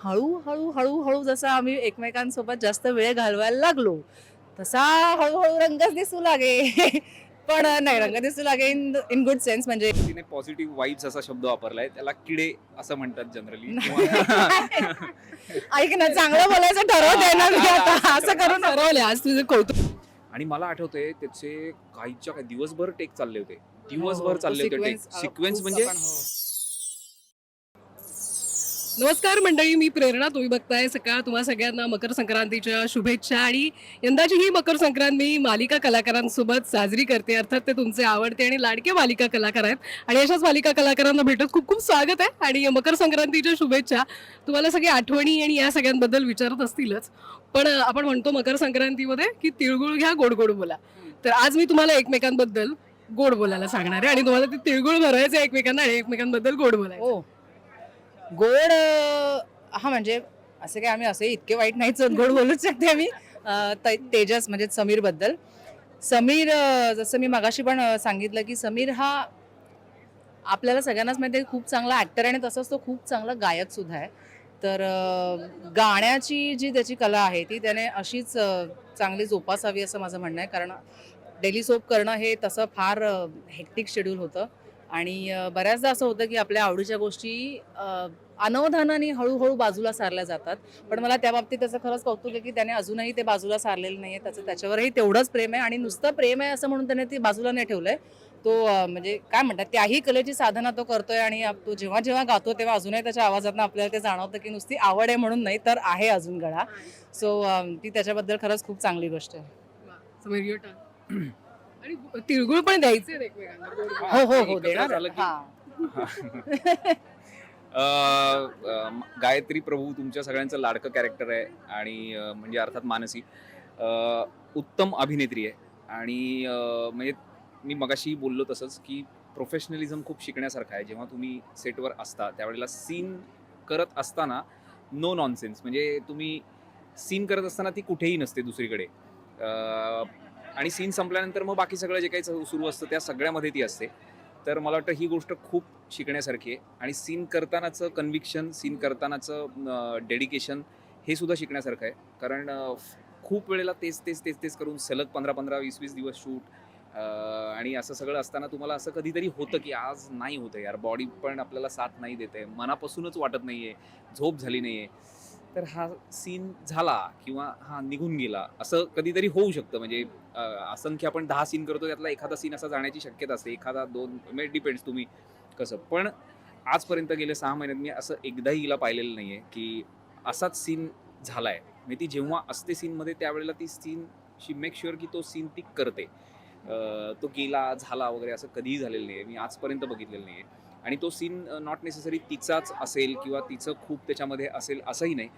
हळूहळू हळूहळू जसा आम्ही एकमेकांसोबत जास्त वेळ घालवायला लागलो तसा हळूहळू रंगच दिसू लागे. पण नाही रंग दिसू लागे इन इन गुड सेन्स म्हणजे तिने पॉझिटिव्ह वाईब्स असा शब्द वापरलाय त्याला किडे असं म्हणतात जनरली ऐक ना चांगलं बोलायचं ठरवते ना मी आता. असं करून ठरवले आज तुझं कौतुक. आणि मला आठवतंय त्याचे काहीच्या काही दिवसभर टेक चालले होते. दिवसभर चालले होते टेक सिक्वेन्स म्हणजे हो. नमस्कार मंडळी मी प्रेरणा. तुम्ही बघताय सकाळ तुम्हा सगळ्यांना मकर संक्रांतीच्या शुभेच्छा आणि यंदाची ही मकर संक्रांत मी मालिका कलाकारांसोबत साजरी करते. अर्थात ते तुमचे आवडते आणि लाडके मालिका कलाकार आहेत. आणि अशाच मालिका कलाकारांना भेटत खूप खूप स्वागत आहे. आणि मकर संक्रांतीच्या शुभेच्छा तुम्हाला सगळी आठवणी आणि या सगळ्यांबद्दल विचारत असतीलच. पण आपण म्हणतो मकर संक्रांतीमध्ये की तिळगुळ घ्या गोड गोड बोला. तर आज मी तुम्हाला एकमेकांबद्दल गोड बोलायला सांगणार आहे आणि तुम्हाला ते तिळगुळ भरायचं एकमेकांना आणि एकमेकांबद्दल गोड बोलायचं हो. गोड हा म्हणजे असे काय आम्ही असे इतके वाईट नाहीच गोड बोलूच शकते आम्ही. ते- तेजस म्हणजे समीरबद्दल. समीर जसं मी मगाशी पण सांगितलं की समीर हा आपल्याला सगळ्यांनाच माहिती आहे खूप चांगला ऍक्टर आणि तसंच तो खूप चांगला गायक सुद्धा आहे. तर गाण्याची जी त्याची कला आहे ती त्याने अशीच चांगली जोपासावी असं माझं म्हणणं आहे. कारण डेली सोप करणं हे तसं फार हेक्टिक शेड्यूल होतं. आणि बऱ्याचदा असं होतं की आपल्या आवडीच्या गोष्टी अनवधानाने हळूहळू बाजूला सारल्या जातात. पण मला त्या बाबतीत त्याचं खरंच कौतुक आहे की त्याने अजूनही ते बाजूला सारलेलं नाही आहे त्याचं त्याच्यावरही तेवढंच प्रेम आहे आणि नुसतं प्रेम आहे असं म्हणून त्याने ती बाजूला नाही ठेवलंय. तो अ, म्हणजे काय म्हणतात त्याही कलेची साधना तो करतोय आणि तो जेव्हा जेव्हा गातो तेव्हा अजूनही त्याच्या आवाजातनं आपल्याला ते जाणवतं की नुसती आवड आहे म्हणून नाही तर आहे अजून गळा. सो ती त्याच्याबद्दल खरंच खूप चांगली गोष्ट आहे. आणि तिळगुळ पण द्यायचे एकमेकांना. हो हो हो देणार. हा. गायत्री प्रभू तुमच्या सगळ्यांचं लाडकं कॅरेक्टर आहे आणि म्हणजे अर्थात मानसी. अं, उत्तम अभिनेत्री आहे. आणि म्हणजे मी मगाशी बोललो तसंच की प्रोफेशनलिझम खूप शिकण्यासारखं आहे. जेव्हा तुम्ही सेटवर असता त्यावेळेला सीन करत असताना नो नॉनसेन्स म्हणजे तुम्ही सीन करत असताना ती कुठेही नसते दुसरीकडे. अं, आणि सीन संपल्यानंतर मग बाकी सगळं जे काही सुरू असतं त्या सगळ्यामध्ये ती असते. तर मला वाटतं ही गोष्ट खूप शिकण्यासारखी आहे. आणि सीन करतानाचं कन्व्हिक्शन सीन करतानाचं डेडिकेशन हे सुद्धा शिकण्यासारखं आहे. कारण खूप वेळेला तेच तेच तेच तेच करून सलग पंधरा पंधरा वीस वीस दिवस शूट आणि असं सगळं असताना तुम्हाला असं कधीतरी होतं की आज नाही होतं यार. बॉडी पण आपल्याला साथ नाही देते मनापासूनच वाटत नाही आहे झोप झाली नाही आहे तर हा सीन झाला किंवा हा निघून गेला असं कधीतरी होऊ शकतं. म्हणजे असंख्य आपण दहा सीन करतो त्यातला एखादा सीन असा जाण्याची शक्यता असते. एखादा दोन म्हणजे डिपेंड्स तुम्ही कसं. पण आजपर्यंत गेले सहा महिन्यात मी असं एकदाही हिला पाहिलेलं नाही आहे की असाच सीन झाला आहे म्हणजे ती जेव्हा असते सीनमध्ये त्यावेळेला ती सीन शी मेक शुअर की तो सीन ती करते. तो गेला झाला वगैरे असं कधीही झालेलं नाही आहे मी आजपर्यंत बघितलेलं नाही आहे आणि तो सीन नॉट नेसेसरी तिचाच असेल किंवा तिचं खूप त्याच्यामध्ये असेल असंही नाही.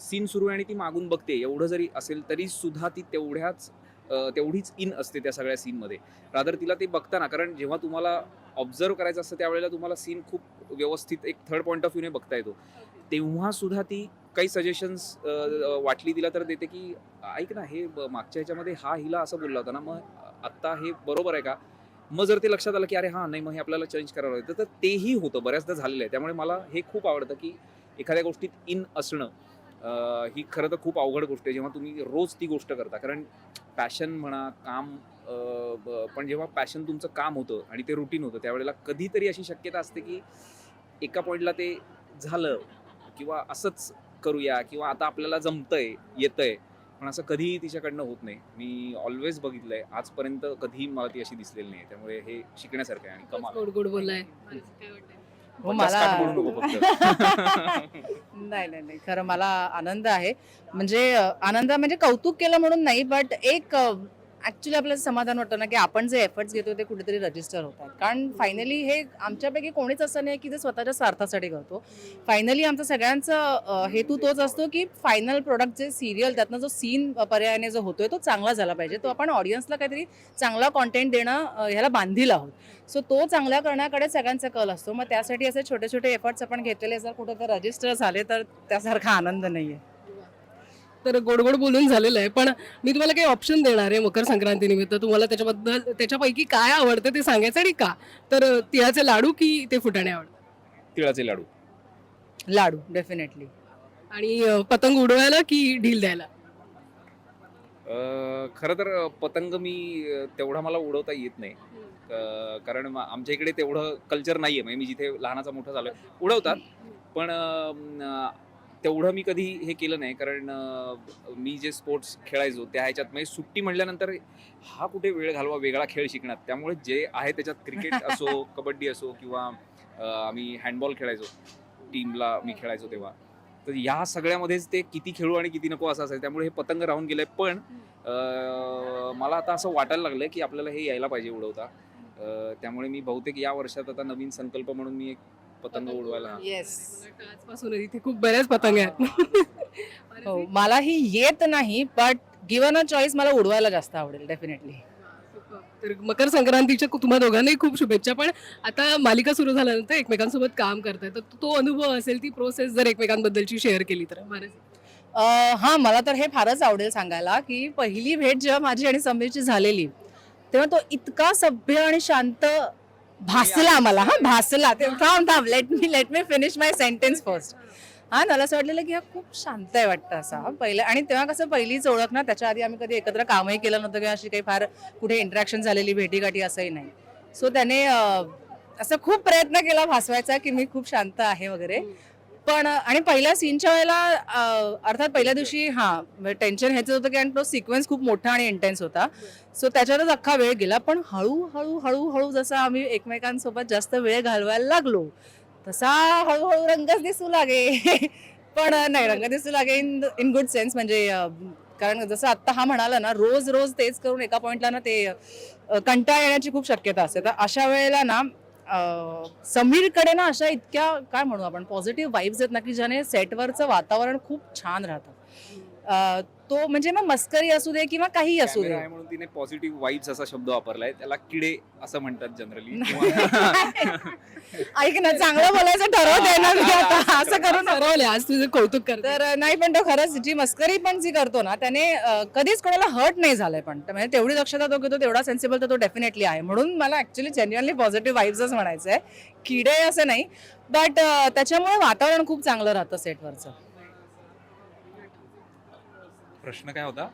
सीन सुरू आहे आणि ती मागून बघते एवढं जरी असेल तरी सुद्धा ती तेवढ्याच तेवढीच इन असते त्या सगळ्या सीनमध्ये रादर तिला ते बघताना कारण जेव्हा तुम्हाला ऑब्झर्व करायचं असतं त्यावेळेला तुम्हाला सीन खूप व्यवस्थित एक थर्ड पॉईंट ऑफ व्ह्यूने बघता येतो. तेव्हा सुद्धा ती काही सजेशन्स वाटली तिला तर देते की ऐक ना हे ब- मागच्या ह्याच्यामध्ये हा हिला असं बोलला होता ना मग आत्ता हे बरोबर आहे का? मग जर ते लक्षात आलं की अरे हां नाही मग हे आपल्याला चेंज करावं लागतं तर तेही होतं बऱ्याचदा झालेलं आहे. त्यामुळे मला हे खूप आवडतं की एखाद्या गोष्टीत इन असणं ही खरं तर खूप अवघड गोष्ट आहे. जेव्हा तुम्ही रोज ती गोष्ट करता कारण पॅशन म्हणा काम ब- पण जेव्हा पॅशन तुमचं काम होतं आणि ते रुटीन होतं त्यावेळेला कधीतरी अशी शक्यता असते की एका पॉईंटला ते झालं किंवा असंच करूया किंवा आता आपल्याला जमतंय येतंय. पण असं कधीही तिच्याकडनं होत नाही. मी ऑलवेज बघितलंय. आजपर्यंत कधीही मला ती अशी दिसलेली नाही. त्यामुळे हे शिकण्यासारखं आहे आणि कमाल गोड गोड बोललाय. काय वाटतंय? हो जास्त मला काट बोलू नको फक्त. नाही नाही नाही. खरं मला आनंद आहे. म्हणजे अ, आनंद म्हणजे कौतुक केलं म्हणून नाही बट एक ॲक्च्युली आपल्याला समाधान वाटतं ना की आपण जे एफर्ट्स घेतो ते कुठेतरी रजिस्टर होतात कारण फायनली हे आमच्यापैकी कोणीच असं नाही की ते स्वतःच्या स्वार्थासाठी करतो. फायनली आमचा सगळ्यांचा हेतू तोच असतो की फायनल प्रोडक्ट जे सिरियल त्यातनं जो सीन पर्यायाने जो होतोय तो चांगला झाला पाहिजे. तो आपण ऑडियन्सला काहीतरी चांगला कॉन्टेंट देणं ह्याला बांधील आहोत. सो तो चांगला करण्याकडे सगळ्यांचा कल असतो. मग त्यासाठी असे छोटे छोटे एफर्ट्स आपण घेतलेले जर कुठे तर रजिस्टर झाले तर त्यासारखा आनंद नाही आहे तर गोड गोड बोलून झालेलं आहे. पण मी तुम्हाला काही ऑप्शन देणार आहे मकर संक्रांती निमित्त. तुम्हाला त्याच्याबद्दल त्याच्यापैकी काय आवडतं ते सांगायचं आणि का? तर तिळाचे लाडू की ते फुटाणे आवडतं तिळाचे लाडू. लाडू डेफिनेटली आणि पतंग उडवायला की ढील द्यायला? अं, खरं तर पतंग मी तेवढा मला उडवता येत नाही. कारण आमच्या इकडे तेवढं कल्चर नाहीये. म्हणजे मी जिथे लहानाचा मोठा झालोय उडवतात. पण तेवढं मी कधी हे केलं नाही कारण मी जे स्पोर्ट्स खेळायचो त्या ह्याच्यात म्हणजे सुट्टी म्हणल्यानंतर हा कुठे वेळ घालवा वेगळा खेळ शिकणार. त्यामुळे जे आहे त्याच्यात क्रिकेट असो कबड्डी असो किंवा आम्ही हँडबॉल खेळायचो टीमला मी खेळायचो तेव्हा. तर या सगळ्यामध्येच ते किती खेळू आणि किती नको असं असायचं त्यामुळे हे पतंग राहून गेलंय. पण मला आता असं वाटायला लागलंय की आपल्याला हे यायला पाहिजे उडवता. त्यामुळे मी बहुतेक या वर्षात आता नवीन संकल्प म्हणून मी एक पतंग उडवायला. येस आजपासून इथे खूप बऱ्याच पतंग आहेत. हो. मलाही येत नाही बट गिवन अ चॉईस मला उडवायला जास्त आवडेल डेफिनेटली तर मकर संक्रांतीच्या कु- तुम्हा दोघांनाही खूप शुभेच्छा पण आता मालिका सुरू झाल्यानंतर एकमेकांसोबत काम करताय तर तो अनुभव असेल ती प्रोसेस जर एकमेकांबद्दलची शेअर केली तर. बरं. अं, हा मला तर हे फारच आवडेल सांगायला की पहिली भेट जेव्हा माझी आणि समीरची झालेली तेव्हा तो इतका सभ्य आणि शांत भासला मला हा भासला. ते थांब थांब. Let me let me finish my sentence first हा मला असं वाटलेलं की हा खूप शांत आहे वाटतं असा हा. पहिलं. आणि तेव्हा कसं पहिलीच ओळख ना त्याच्या आधी आम्ही कधी एकत्र कामही केलं नव्हतं किंवा अशी काही फार कुठे इंटरॅक्शन झालेली भेटीगाठी असंही नाही. सो त्याने असं खूप प्रयत्न केला भासवायचा की मी खूप शांत आहे वगैरे. पण आणि पहिल्या सीनच्या वेळेला अर्थात पहिल्या दिवशी हा टेन्शन ह्याचं होतं की आणि तो सिक्वेन्स खूप मोठा आणि इंटेन्स होता. सो त्याच्यातच अख्खा वेळ गेला. पण हळूहळू हळूहळू जसा आम्ही एकमेकांसोबत जास्त वेळ घालवायला लागलो तसा हळूहळू रंगच दिसू लागे. पण नाही रंग दिसू लागे इन इन गुड सेन्स म्हणजे कारण जसं आत्ता हा म्हणाला ना रोज रोज तेच करून एका पॉइंटला ना ते कंटाळ कंटाळा येण्याची खूप शक्यता असते. तर अशा वेळेला ना समीरकडे ना अशा इतक्या काय म्हणू आपण पॉझिटिव्ह वाईब्स आहेत ना की ज्याने सेटवरचं वातावरण खूप छान राहतं. अं, तो म्हणजे मग मस्करी असू दे किंवा काही असू कॅमेरा दे. आहे म्हणून तिने पॉझिटिव्ह वाईब्स असा शब्द वापरलाय. त्याला किडे असं म्हणतात जनरली ऐक ना चांगलं बोलायचं ठरवते ना मी आता. असं करून ठरवलंय आज तुझं कौतुक करते. तर नाही पण तो खरंच जी मस्करी पण जी करतो ना त्याने अं, कधीच कोणाला हर्ट नाही झालंय पण. तर म्हणजे तेवढी दक्षता तो घेतो तेवढा सेन्सिबल तर तो डेफिनेटली आहे. म्हणून मला ऍक्च्युली जेन्युअनली पॉझिटिव्ह वाईब्सच म्हणायचं आहे किडे असं नाही बट त्याच्यामुळे वातावरण खूप चांगलं राहतं सेटवरचं प्रश्न काय होता?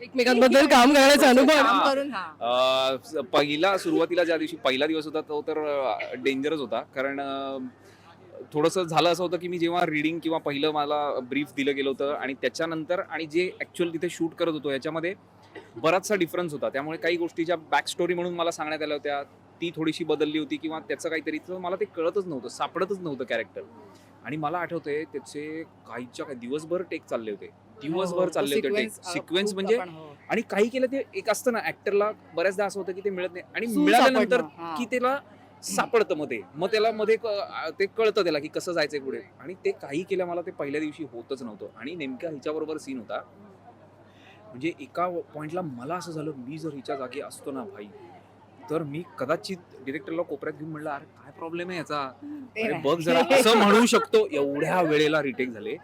एकमेकांबद्दल काम करण्याचा अनुभव काम. करून हा. अं, स- पहिला सुरुवातीला ज्या दिवशी पहिला दिवस होता तो तर डेंजरस होता. कारण अं, थोडंसं झालं असं होतं की मी जेव्हा रिडिंग किंवा पहिलं मला ब्रीफ दिलं गेलं होतं आणि त्याच्यानंतर आणि जे ऍक्च्युअल तिथे शूट करत होतो याच्यामध्ये बराचसा डिफरन्स होता. त्यामुळे काही गोष्टीच्या बॅक स्टोरी म्हणून मला सांगण्यात आल्या होत्या. ती थोडीशी बदलली होती किंवा त्याचं काहीतरी तर मला ते कळतच नव्हतं सापडतच नव्हतं कॅरेक्टर आणि मला आठवतंय त्याचे काहीच्या काही दिवसभर टेक चालले होते. दिवसभर चालले होते टेक सिक्वेन्स म्हणजे आणि काही केलं ते एक असतं ना ऍक्टरला बऱ्याचदा असं होतं की ते मिळत नाही. आणि मिळाल्यानंतर की त्याला सापडतं मध्ये मग त्याला मध्ये ते कळतं त्याला की कसं जायचंय पुढे. आणि ते काही केलं मला ते पहिल्या दिवशी होतच नव्हतं. आणि नेमक्या हिच्याबरोबर सीन होता. म्हणजे एका पॉइंटला मला असं झालं मी जर हिच्या जागी असतो ना भाई तर मी कदाचित डिरेक्टरला कोपऱ्यात घेऊन म्हणलं अरे काय प्रॉब्लेम आहे याचा? अरे बघ जरा असं म्हणू शकतो. एवढ्या वेळेला रिटेक झाले.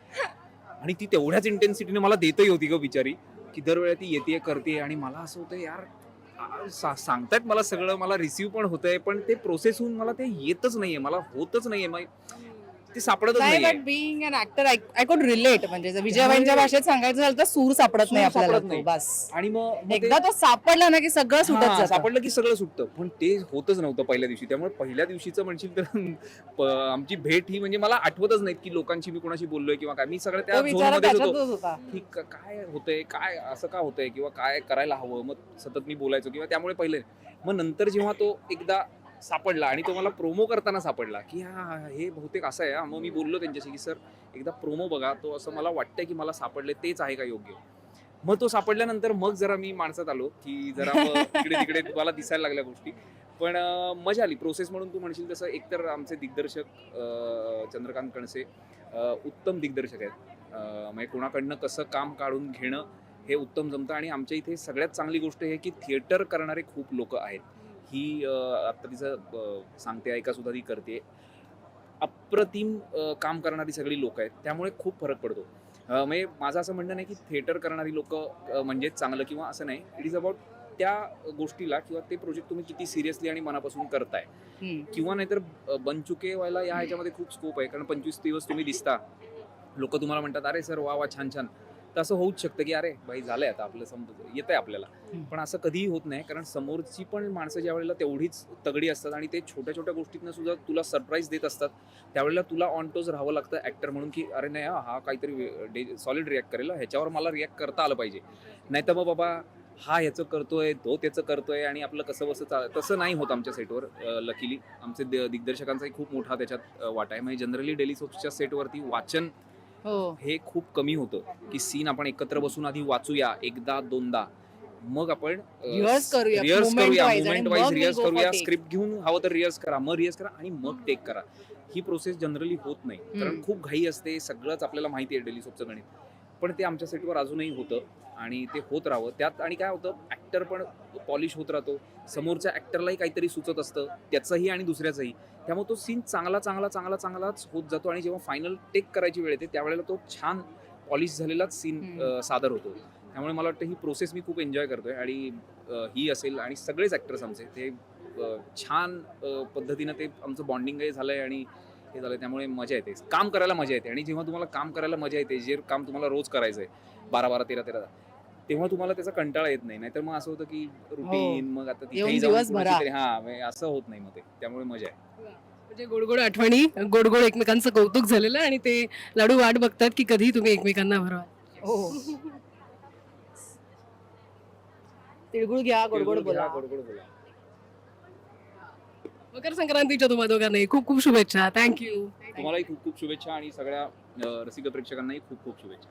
आणि ती तेवढ्याच इंटेन्सिटीने मला देतही होती ग बिचारी की दरवेळेला ती येते करते. आणि मला असं होतं यार सा- सांगतायत मला सगळं मला रिसिव्ह पण होतंय पण ते प्रोसेस होऊन मला ते येतच नाहीये मला होतच नाहीये. मग ते सापडतच नाही नाहीये. But being an actor I could relate म्हणजे जर विजयबाईंच्या भाषेत सांगायचं झालं तर सूर सापडत नाही सूर आपल्याला सापडत तो, नाही. बस. आणि मग मग ते- एकदा तो सापडला ना की सगळं सुटत हा, जातं. सापडलं की सगळं सुटतं. पण ते होतच नव्हतं पहिल्या दिवशी. त्यामुळे पहिल्या दिवशीचं म्हणशील तर प- आमची भेट ही म्हणजे मला आठवतच नाही की लोकांशी मी कोणाशी बोललोय किंवा काय. मी सगळं त्या तो झोन विचार मध्येच होतो. त्याच्यातच होता. की क- काय होतंय काय असं का होतंय किंवा काय करायला हवं? मग सतत मी बोलायचो किंवा त्यामुळे पहिले. मग नंतर जेव्हा तो एकदा सापडला आणि तो मला प्रोमो करताना सापडला की हा हे बहुतेक असं आहे मग मी बोललो त्यांच्याशी की सर एकदा प्रोमो बघा. तो असं मला वाटतंय की मला सापडले तेच आहे का योग्य? मग तो सापडल्यानंतर मग जरा मी माणसात आलो की जरा इकडे तिकडे मला दिसायला लागल्या गोष्टी. पण मजा आली. प्रोसेस म्हणून तू म्हणशील तसं एकतर आमचे दिग्दर्शक चंद्रकांत कणसे उत्तम दिग्दर्शक आहेत. म्हणजे कोणाकडनं कसं काम काढून घेणं हे उत्तम जमतं आणि आमच्या इथे सगळ्यात चांगली गोष्ट हे की थिएटर करणारे खूप लोक आहेत. ही अं, आता तिचं सांगते ऐका सुद्धा ती करते. अप्रतिम काम करणारी सगळी लोक आहेत. त्यामुळे खूप फरक पडतो. म्हणजे माझं असं म्हणणं नाही की थिएटर करणारी लोक म्हणजेच चांगलं किंवा असं नाही. इट इज अबाउट त्या गोष्टीला किंवा ते प्रोजेक्ट तुम्ही किती सिरियसली आणि मनापासून करताय. किंवा नाहीतर बनचुके व्हायला या ह्याच्यामध्ये खूप स्कोप आहे. कारण पंचवीस दिवस तुम्ही दिसता. लोक तुम्हाला म्हणतात अरे सर वा वा छान छान. तर असं होऊच शकतं की अरे भाई झालंय आता आपलं समज येत आहे आपल्याला. पण असं कधीही होत नाही कारण समोरची पण माणसं ज्या वेळेला तेवढीच तगडी असतात आणि ते छोट्या छोट्या गोष्टीतनं सुद्धा तुला सरप्राईज देत असतात त्यावेळेला तुला ऑन टोज राहावं लागतं ऍक्टर म्हणून की अरे नाही हा, काहीतरी सॉलिड रिॲक्ट करेल ह्याच्यावर मला रिॲक्ट करता आलं पाहिजे. नाही तर मग बाबा हा ह्याचं करतोय तो त्याचं करतोय आणि आपलं कसं बसं चाल तसं नाही होत आमच्या सेटवर लकीली आमचे दिग्दर्शकांचाही खूप मोठा त्याच्यात वाटा आहे. म्हणजे जनरली डेली सोप्सच्या सेटवरती वाचन हो. हे खूप कमी होतं की सीन आपण एकत्र बसून आधी वाचूया एकदा दोनदा. मग आपण Rehearse करूया, रिहर्स करूया मुवमेंट वाईज रिहर्स करूया. स्क्रिप्ट घेऊन हवं तर रिहर्स करा मग रिहर्स करा आणि मग टेक करा. ही प्रोसेस जनरली होत नाही. कारण. खूप घाई असते सगळंच आपल्याला माहिती आहे डेली सोपचं गणित. पण ते आमच्या सेटवर अजूनही होतं आणि ते होत राहावं. त्यात आणि काय होतं ऍक्टर पण पॉलिश होत राहतो. समोरच्या ऍक्टरलाही काहीतरी सुचत असतं त्याचंही आणि दुसऱ्याचंही. त्यामुळे तो सीन चांगला चांगला चांगला चांगलाच होत जातो आणि जेव्हा फायनल टेक करायची वेळ येते त्यावेळेला तो छान पॉलिश झालेलाच सीन. सादर होतो. त्यामुळे मला वाटतं ही प्रोसेस मी खूप एन्जॉय करतोय आणि ही असेल आणि सगळेच ॲक्टर्स आमचे. ते छान पद्धतीनं ते आमचं बॉन्डिंगही झालंय आणि हे झालंय त्यामुळे मजा येते. काम करायला मजा येते. आणि जेव्हा तुम्हाला काम करायला मजा येते जे काम तुम्हाला रोज करायचं आहे बारा बारा तेरा तेरा तेव्हा तुम्हाला त्याचा कंटाळा येत नाही. नाहीतर मग असं होतं की रुटीन मग आता हो. तिथेही जाऊन हा म्हणजे असं होत नाही मग ते. त्यामुळे मजा आहे. म्हणजे गोडगोड आठवणी गोडगोड एकमेकांचं कौतुक झालेलं आणि ते लाडू वाट बघतात की कधी तुम्ही एकमेकांना भरवा. हो. तिळगुळ घ्या गोडगोड बोला. गोडगोड बोला. मकर संक्रांतीच्या तुम्हा दोघांनाही खूप खूप शुभेच्छा. थँक्यू तुम्हालाही खूप खूप शुभेच्छा आणि सगळ्या अ, रसिक प्रेक्षकांनाही खूप खूप शुभेच्छा.